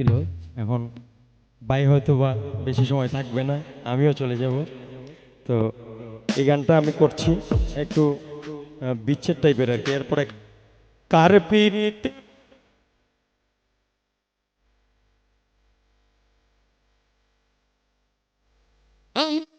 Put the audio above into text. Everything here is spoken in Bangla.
ছিল এখন ভাই হয়তো বা বেশি সময় থাকবে না, আমিও চলে যাব তো এই গানটা আমি করছি একটু বিচ্ছেদ টাইপের আর কি, এরপরে কার পিড়িতে Oh.